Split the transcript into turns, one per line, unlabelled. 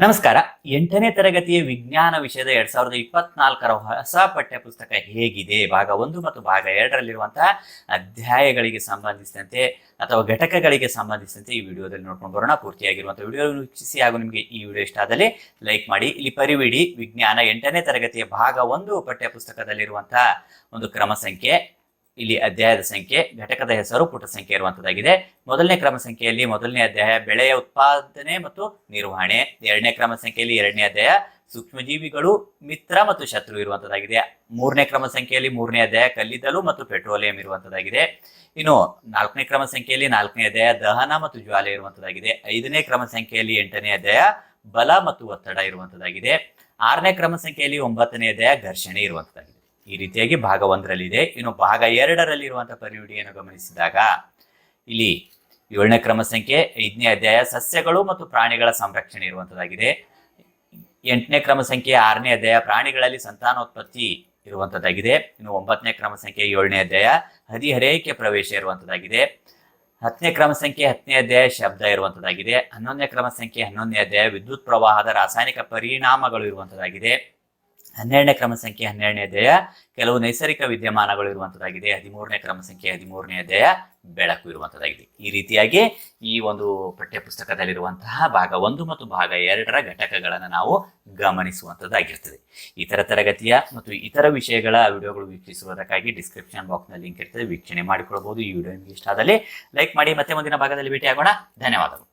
ನಮಸ್ಕಾರ. ಎಂಟನೇ ತರಗತಿಯ ವಿಜ್ಞಾನ ವಿಷಯದ ಎರಡ್ ಸಾವಿರದ ಇಪ್ಪತ್ನಾಲ್ಕರ ಹೊಸ ಪಠ್ಯ ಪುಸ್ತಕ ಹೇಗಿದೆ? ಭಾಗ ಒಂದು ಮತ್ತು ಭಾಗ ಎರಡರಲ್ಲಿರುವಂತಹ ಅಧ್ಯಾಯಗಳಿಗೆ ಸಂಬಂಧಿಸಿದಂತೆ ಅಥವಾ ಘಟಕಗಳಿಗೆ ಸಂಬಂಧಿಸಿದಂತೆ ಈ ವಿಡಿಯೋದಲ್ಲಿ ನೋಡ್ಕೊಂಡು ಬರೋಣ. ಪೂರ್ತಿಯಾಗಿರುವಂತಹ ವಿಡಿಯೋ ವೀಕ್ಷಿಸಿ ಹಾಗೂ ನಿಮಗೆ ಈ ವಿಡಿಯೋ ಇಷ್ಟ ಆದಲ್ಲಿ ಲೈಕ್ ಮಾಡಿ. ಇಲ್ಲಿ ಪರಿವಿಡಿ ವಿಜ್ಞಾನ ಎಂಟನೇ ತರಗತಿಯ ಭಾಗ ಒಂದು ಪಠ್ಯ ಪುಸ್ತಕದಲ್ಲಿರುವಂತಹ ಒಂದು ಕ್ರಮ ಸಂಖ್ಯೆ ಇಲ್ಲಿ ಅಧ್ಯಾಯದ ಸಂಖ್ಯೆ, ಘಟಕದ ಹೆಸರು, ಪುಟ ಸಂಖ್ಯೆ ಇರುವಂತದ್ದಾಗಿದೆ. ಮೊದಲನೇ ಕ್ರಮ ಸಂಖ್ಯೆಯಲ್ಲಿ ಮೊದಲನೇ ಅಧ್ಯಾಯ, ಬೆಳೆಯ ಉತ್ಪಾದನೆ ಮತ್ತು ನಿರ್ವಹಣೆ. ಎರಡನೇ ಕ್ರಮ ಸಂಖ್ಯೆಯಲ್ಲಿ ಎರಡನೇ ಅಧ್ಯಾಯ, ಸೂಕ್ಷ್ಮಜೀವಿಗಳು, ಮಿತ್ರ ಮತ್ತು ಶತ್ರು ಇರುವಂತದ್ದಾಗಿದೆ. ಮೂರನೇ ಕ್ರಮ ಸಂಖ್ಯೆಯಲ್ಲಿ ಮೂರನೇ ಅಧ್ಯಾಯ, ಕಲ್ಲಿದ್ದಲು ಮತ್ತು ಪೆಟ್ರೋಲಿಯಂ ಇರುವಂತದ್ದಾಗಿದೆ. ಇನ್ನು ನಾಲ್ಕನೇ ಕ್ರಮ ಸಂಖ್ಯೆಯಲ್ಲಿ ನಾಲ್ಕನೇ ಅಧ್ಯಾಯ, ದಹನ ಮತ್ತು ಜ್ವಾಲೆ ಇರುವಂತದ್ದಾಗಿದೆ. ಐದನೇ ಕ್ರಮ ಸಂಖ್ಯೆಯಲ್ಲಿ ಎಂಟನೇ ಅಧ್ಯಾಯ, ಬಲ ಮತ್ತು ಒತ್ತಡ ಇರುವಂತದ್ದಾಗಿದೆ. ಆರನೇ ಕ್ರಮ ಸಂಖ್ಯೆಯಲ್ಲಿ ಒಂಬತ್ತನೇ ಅಧ್ಯಾಯ, ಘರ್ಷಣೆ ಇರುವಂತದ್ದಾಗಿದೆ. ಈ ರೀತಿಯಾಗಿ ಭಾಗ ಒಂದರಲ್ಲಿದೆ. ಇನ್ನು ಭಾಗ ಎರಡರಲ್ಲಿ ಇರುವಂತಹ ಪರಿವಿಡಿಯನ್ನು ಗಮನಿಸಿದಾಗ ಇಲ್ಲಿ ಏಳನೇ ಕ್ರಮ ಸಂಖ್ಯೆ ಐದನೇ ಅಧ್ಯಾಯ, ಸಸ್ಯಗಳು ಮತ್ತು ಪ್ರಾಣಿಗಳ ಸಂರಕ್ಷಣೆ ಇರುವಂತದ್ದಾಗಿದೆ. ಎಂಟನೇ ಕ್ರಮ ಸಂಖ್ಯೆ ಆರನೇ ಅಧ್ಯಾಯ, ಪ್ರಾಣಿಗಳಲ್ಲಿ ಸಂತಾನೋತ್ಪತ್ತಿ ಇರುವಂತದ್ದಾಗಿದೆ. ಇನ್ನು ಒಂಬತ್ತನೇ ಕ್ರಮ ಸಂಖ್ಯೆ ಏಳನೇ ಅಧ್ಯಾಯ, ಹದಿಹರೆಯಕ್ಕೆ ಪ್ರವೇಶ ಇರುವಂತದ್ದಾಗಿದೆ. ಹತ್ತನೇ ಕ್ರಮ ಸಂಖ್ಯೆ ಹತ್ತನೇ ಅಧ್ಯಾಯ, ಶಬ್ದ ಇರುವಂತದ್ದಾಗಿದೆ. ಹನ್ನೊಂದನೇ ಕ್ರಮ ಸಂಖ್ಯೆ ಹನ್ನೊಂದನೇ ಅಧ್ಯಾಯ, ವಿದ್ಯುತ್ ಪ್ರವಾಹದ ರಾಸಾಯನಿಕ ಪರಿಣಾಮಗಳು ಇರುವಂತದ್ದಾಗಿದೆ. ಹನ್ನೆರಡನೇ ಕ್ರಮ ಸಂಖ್ಯೆ ಹನ್ನೆರಡನೇ ಅಧ್ಯಾಯ. ಕೆಲವು ನೈಸರ್ಗಿಕ ವಿದ್ಯಮಾನಗಳು ಇರುವಂತದ್ದಾಗಿದೆ. ಹದಿಮೂರನೇ ಕ್ರಮ ಸಂಖ್ಯೆ, ಹದಿಮೂರನೇ ಅಧ್ಯಾಯ ಬೆಳಕು ಇರುವಂತದ್ದಾಗಿದೆ. ಈ ರೀತಿಯಾಗಿ ಈ ಒಂದು ಪಠ್ಯ ಪುಸ್ತಕದಲ್ಲಿರುವಂತಹ ಭಾಗ ಒಂದು ಮತ್ತು ಭಾಗ ಎರಡರ ಘಟಕಗಳನ್ನು ನಾವು ಗಮನಿಸುವಂತದ್ದಾಗಿರ್ತದೆ. ಇತರ ತರಗತಿಯ ಮತ್ತು ಇತರ ವಿಷಯಗಳ ವಿಡಿಯೋಗಳು ವೀಕ್ಷಿಸುವುದಕ್ಕಾಗಿ ಡಿಸ್ಕ್ರಿಪ್ಷನ್ ಬಾಕ್ಸ್ನಲ್ಲಿ ಲಿಂಕ್ ಇರ್ತದೆ. ವೀಕ್ಷಣೆ ಮಾಡಿಕೊಳ್ಳಬಹುದು. ಈ ವಿಡಿಯೋ ನಿಮಗೆ ಇಷ್ಟ ಆದಲ್ಲಿ ಲೈಕ್ ಮಾಡಿ. ಮತ್ತೆ ಮುಂದಿನ ಭಾಗದಲ್ಲಿ ಭೇಟಿಯಾಗೋಣ. ಧನ್ಯವಾದಗಳು.